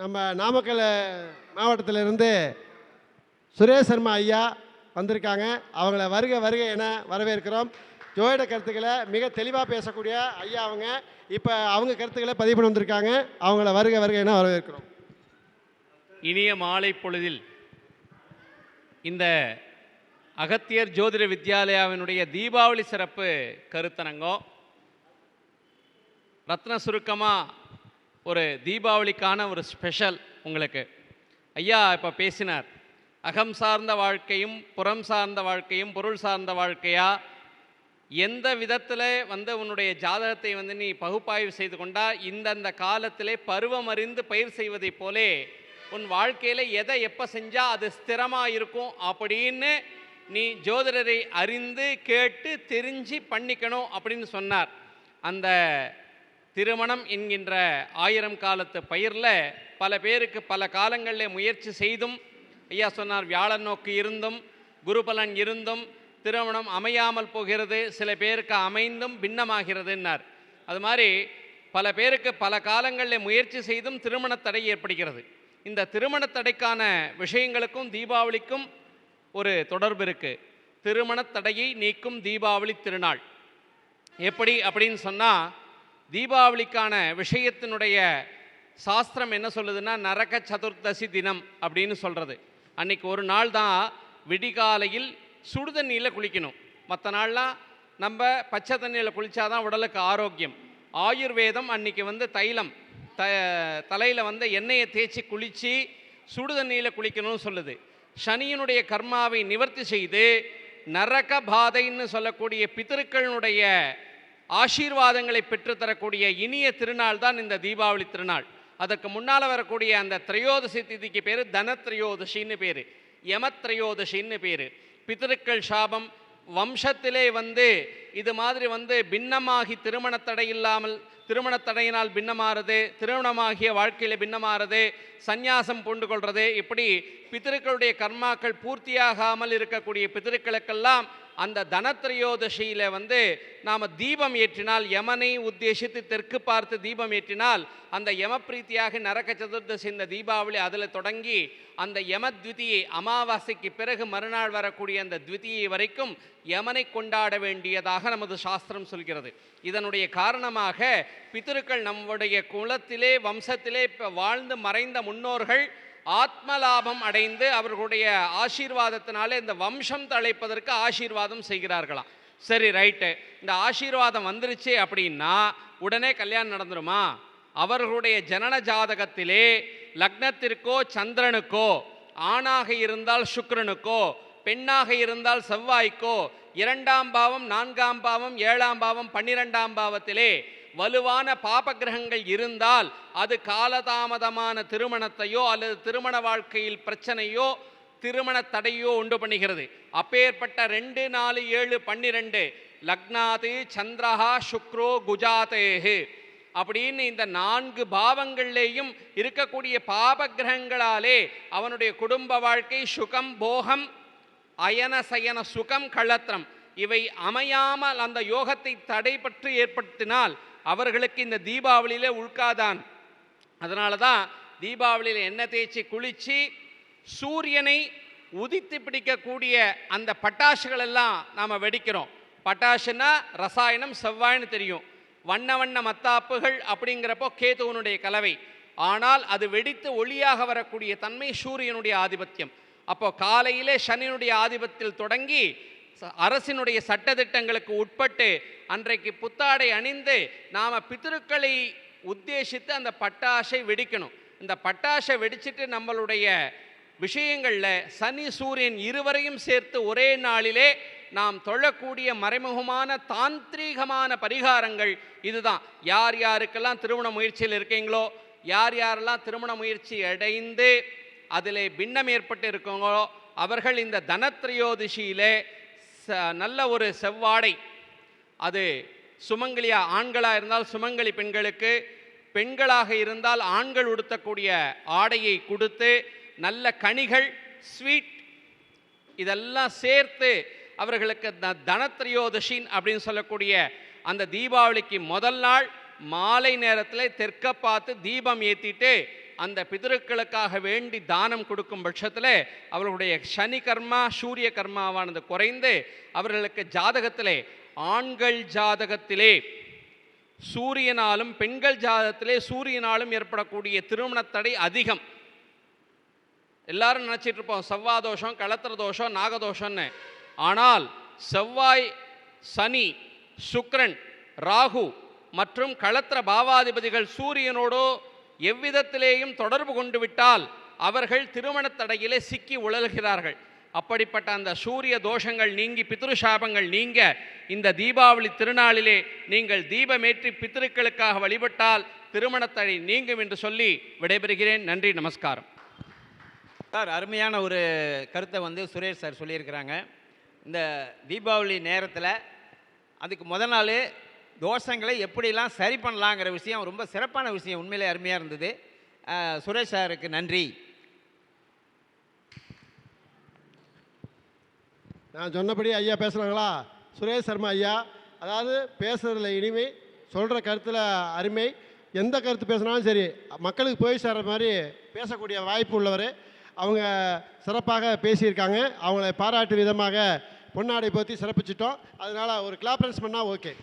நம்ம நாமக்கல் மாவட்டத்திலிருந்து சுரேஷ் சர்மா ஐயா வந்திருக்காங்க. அவங்கள வருக வருக என வரவேற்கிறோம். ஜோயிட கருத்துக்களை மிக தெளிவாக பேசக்கூடிய ஐயா அவங்க. இப்போ அவங்க கருத்துக்களை பதிவு பண்ணி வந்திருக்காங்க. அவங்கள வருக வருக என வரவேற்கிறோம். இனிய மாலை பொழுதில் இந்த அகத்தியர் ஜோதிட வித்யாலயாவினுடைய தீபாவளி சிறப்பு கருத்தரங்கம் ரத்ன சுருக்கமாக ஒரு தீபாவளிக்கான ஒரு ஸ்பெஷல் உங்களுக்கு. ஐயா இப்போ பேசினார். அகம் சார்ந்த வாழ்க்கையும் புறம் சார்ந்த வாழ்க்கையும் பொருள் சார்ந்த வாழ்க்கையா? எந்த விதத்தில் வந்து உன்னுடைய ஜாதகத்தை வந்து நீ பகுப்பாய்வு செய்து கொண்டா இந்தந்த காலத்திலே பருவம் அறிந்து பயிர் செய்வதைப் போலே உன் வாழ்க்கையில் எதை எப்போ செஞ்சால் அது ஸ்திரமாக இருக்கும் அப்படின்னு நீ ஜோதிடரை அறிந்து கேட்டு தெரிஞ்சு பண்ணிக்கணும் அப்படின்னு சொன்னார். அந்த திருமணம் என்கின்ற ஆயிரம் காலத்து பயிரில் பல பேருக்கு பல காலங்களில் முயற்சி செய்தும் ஐயா சொன்னார் வியாழன் நோக்கு இருந்தும் குருபலன் இருந்தும் திருமணம் அமையாமல் போகிறது சில பேருக்கு அமைந்தும் பின்னமாகிறதுன்னார். அது மாதிரி பல பேருக்கு பல காலங்களில் முயற்சி செய்தும் திருமண தடை ஏற்படுகிறது. இந்த திருமண தடைக்கான விஷயங்களுக்கும் தீபாவளிக்கும் ஒரு தொடர்பு இருக்குது திருமண தடையை நீக்கும் தீபாவளி திருநாள். எப்படி அப்படின்னு சொன்னால் தீபாவளிக்கான விஷயத்தினுடைய சாஸ்திரம் என்ன சொல்லுதுன்னா நரக சதுர்தசி தினம் அப்படின்னு சொல்கிறது அன்னைக்கு ஒரு நாள் தான் விடிகாலையில் சுடு தண்ணியில் குளிக்கணும். மற்ற நாள்லாம் நம்ம பச்சை தண்ணியில் குளித்தாதான் உடலுக்கு ஆரோக்கியம். ஆயுர்வேதம் அன்னைக்கு வந்து தைலம் த தலையில் வந்து எண்ணெயை தேய்ச்சி குளித்து சுடு தண்ணியில் குளிக்கணும்னு சொல்லுது. சனியினுடைய கர்மாவை நிவர்த்தி செய்து நரக பாதைன்னு சொல்லக்கூடிய பித்திருக்களினுடைய ஆசீர்வாதங்களை பெற்றுத்தரக்கூடிய இனிய திருநாள் தான் இந்த தீபாவளி திருநாள். அதற்கு முன்னால் வரக்கூடிய அந்த திரையோதசி திதிக்கு பேர் தனத்ரயோதசின்னு பேர். யமத்ரயோதசின்னு பேர். பிதருக்கள் சாபம் வம்சத்திலே வந்து இது மாதிரி வந்து பின்னமாகி திருமண தடை இல்லாமல் திருமண தடையினால் பின்னமாறுது திருமணமாகிய வாழ்க்கையில் பின்னமாறுது சந்நியாசம் பூண்டு கொள்வது இப்படி பித்திருக்களுடைய கர்மாக்கள் பூர்த்தியாகாமல் இருக்கக்கூடிய பித்திருக்களுக்கெல்லாம் அந்த தனத்ரயோதசியில் வந்து நாம் தீபம் ஏற்றினால் யமனை உத்தேசித்து தெற்கு பார்த்து தீபம் ஏற்றினால் அந்த யமப்பிரீத்தியாக நரக சதுர்தசி இந்த தீபாவளி அதில் தொடங்கி அந்த யமத்விதியை அமாவாசைக்கு பிறகு மறுநாள் வரக்கூடிய அந்த த்விதியை வரைக்கும் யமனை கொண்டாட வேண்டியதாக நமது சாஸ்திரம் சொல்கிறது. இதனுடைய காரணமாக பித்திருக்கள் நம்முடைய குலத்திலே வம்சத்திலே இப்போ வாழ்ந்து மறைந்த முன்னோர்கள் ஆத்மலாபம் அடைந்து அவர்களுடைய ஆசீர்வாதத்தினாலே இந்த வம்சம் தழைப்பதற்கு ஆசீர்வாதம் செய்கிறார்களாம். சரி ரைட்டு. இந்த ஆசீர்வாதம் வந்துருச்சு அப்படின்னா உடனே கல்யாணம் நடந்துருமா? அவர்களுடைய ஜனன ஜாதகத்திலே லக்னத்திற்கோ சந்திரனுக்கோ ஆணாக இருந்தால் சுக்கரனுக்கோ பெண்ணாக இருந்தால் செவ்வாய்க்கோ இரண்டாம் பாவம் நான்காம் பாவம் ஏழாம் பாவம் பன்னிரெண்டாம் பாவத்திலே வலுவான பாப கிரகங்கள் இருந்தால் அது காலதாமதமான திருமணத்தையோ அல்லது திருமண வாழ்க்கையில் பிரச்சனையோ திருமண தடையோ உண்டு பண்ணுகிறது. அப்பேற்பட்ட ரெண்டு நாலு ஏழு பன்னிரெண்டு லக்னாது சந்திரஹா சுக்ரோ குஜாதேஹு. அப்படின்னு இந்த நான்கு பாவங்கள்லேயும் இருக்கக்கூடிய பாப கிரகங்களாலே அவனுடைய குடும்ப வாழ்க்கை சுகம் போகம் அயன சயன சுகம் கள்ளத்திரம் இவை அமையாமல் அந்த யோகத்தை தடைபற்று ஏற்படுத்தினால் அவர்களுக்கு இந்த தீபாவளியிலே உள்காதான் அதனால தான் தீபாவளியில் எண்ணெய் தேய்ச்சி குளித்து சூரியனை உதித்து பிடிக்கக்கூடிய அந்த பட்டாசுகள் எல்லாம் நாம் வெடிக்கிறோம். பட்டாசுன்னா ரசாயனம் செவ்வாய்னு தெரியும். வண்ண வண்ண மத்தாப்புகள் அப்படிங்கிறப்போ கேதுவனுடைய கலவை. ஆனால் அது வெடித்து ஒளியாக வரக்கூடிய தன்மை சூரியனுடைய ஆதிபத்தியம். அப்போ காலையிலே சனியினுடைய ஆதிபத்தில் தொடங்கி அரசினுடைய சட்டத்திட்டங்களுக்கு உட்பட்டு அன்றைக்கு புத்தாடை அணிந்து நாம் பித்திருக்களை உத்தேசித்து அந்த பட்டாசை வெடிக்கணும். இந்த பட்டாசை வெடிச்சிட்டு நம்மளுடைய விஷயங்களில் சனி சூரியன் இருவரையும் சேர்த்து ஒரே நாளிலே நாம் தொழக்கூடிய மறைமுகமான தாந்திரீகமான பரிகாரங்கள் இதுதான். யார் யாருக்கெல்லாம் திருமண முயற்சியில் இருக்கீங்களோ யார் யாரெல்லாம் திருமண முயற்சி அடைந்து அதில் பின்னம் ஏற்பட்டு இருக்கோங்களோ அவர்கள் இந்த தனத்ரயோதிஷியிலே நல்ல ஒரு செவ்வாடை. அது சுமங்கலியா ஆண்களாக இருந்தால் சுமங்கலி பெண்களுக்கு பெண்களாக இருந்தால் ஆண்கள் உடுத்தக்கூடிய ஆடையை கொடுத்து நல்ல கனிகள் ஸ்வீட் இதெல்லாம் சேர்த்து அவர்களுக்கு த தனத்ரயோதஷின் அப்படின்னு சொல்லக்கூடிய அந்த தீபாவளிக்கு முதல் நாள் மாலை நேரத்தில் தெற்க பார்த்து தீபம் ஏற்றிட்டு அந்த பிதருக்களுக்காக வேண்டி தானம் கொடுக்கும் பட்சத்தில் அவர்களுடைய சனி கர்மா சூரிய கர்மாவானது குறைந்து அவர்களுக்கு ஜாதகத்திலே ஆண்கள் ஜாதகத்திலே சூரியனாலும் பெண்கள் ஜாதகத்திலே சூரியனாலும் ஏற்படக்கூடிய திருமணத் தடை அதிகம். எல்லாரும் நினச்சிட்டு இருப்போம் செவ்வாய் தோஷம் களத்திர தோஷம் நாகதோஷம்னு ஆனால் செவ்வாய் சனி சுக்ரன் ராகு மற்றும் களத்திர பாவாதிபதிகள் சூரியனோடோ எவ்விதத்திலேயும் தொடர்பு கொண்டு விட்டால் அவர்கள் திருமணத் தடையிலே சிக்கி உழல்கிறார்கள். அப்படிப்பட்ட அந்த சூரிய தோஷங்கள் நீங்கி பித்ருசாபங்கள் நீங்க இந்த தீபாவளி திருநாளிலே நீங்கள் தீபமேற்றி பித்திருக்களுக்காக வழிபட்டால் திருமணத்தடை நீங்கும் என்று சொல்லி விடைபெறுகிறேன். நன்றி நமஸ்காரம். சார் அருமையான ஒரு கருத்தை வந்து சுரேஷ் சார் சொல்லியிருக்கிறாங்க. இந்த தீபாவளி நேரத்தில் அதுக்கு முத நாள் தோஷங்களை எப்படிலாம் சரி பண்ணலாங்கிற விஷயம் ரொம்ப சிறப்பான விஷயம் உண்மையிலே அருமையாக இருந்தது. சுரேஷ் சாருக்கு நன்றி. நான் சொன்னபடி ஐயா பேசுகிறாங்களா சுரேஷ் சர்மா ஐயா அதாவது பேசுகிறதுல இனிமை சொல்கிற கருத்தில் அருமை. எந்த கருத்து பேசினாலும் சரி மக்களுக்கு போய் சேர்ற மாதிரி பேசக்கூடிய வாய்ப்பு உள்ளவர். அவங்க சிறப்பாக பேசியிருக்காங்க. அவங்கள பாராட்டு விதமாக பொன்னாடை பற்றி சிறப்பிச்சிட்டோம். அதனால் ஒரு கிளாப்ரன்ஸ் பண்ணால் ஓகே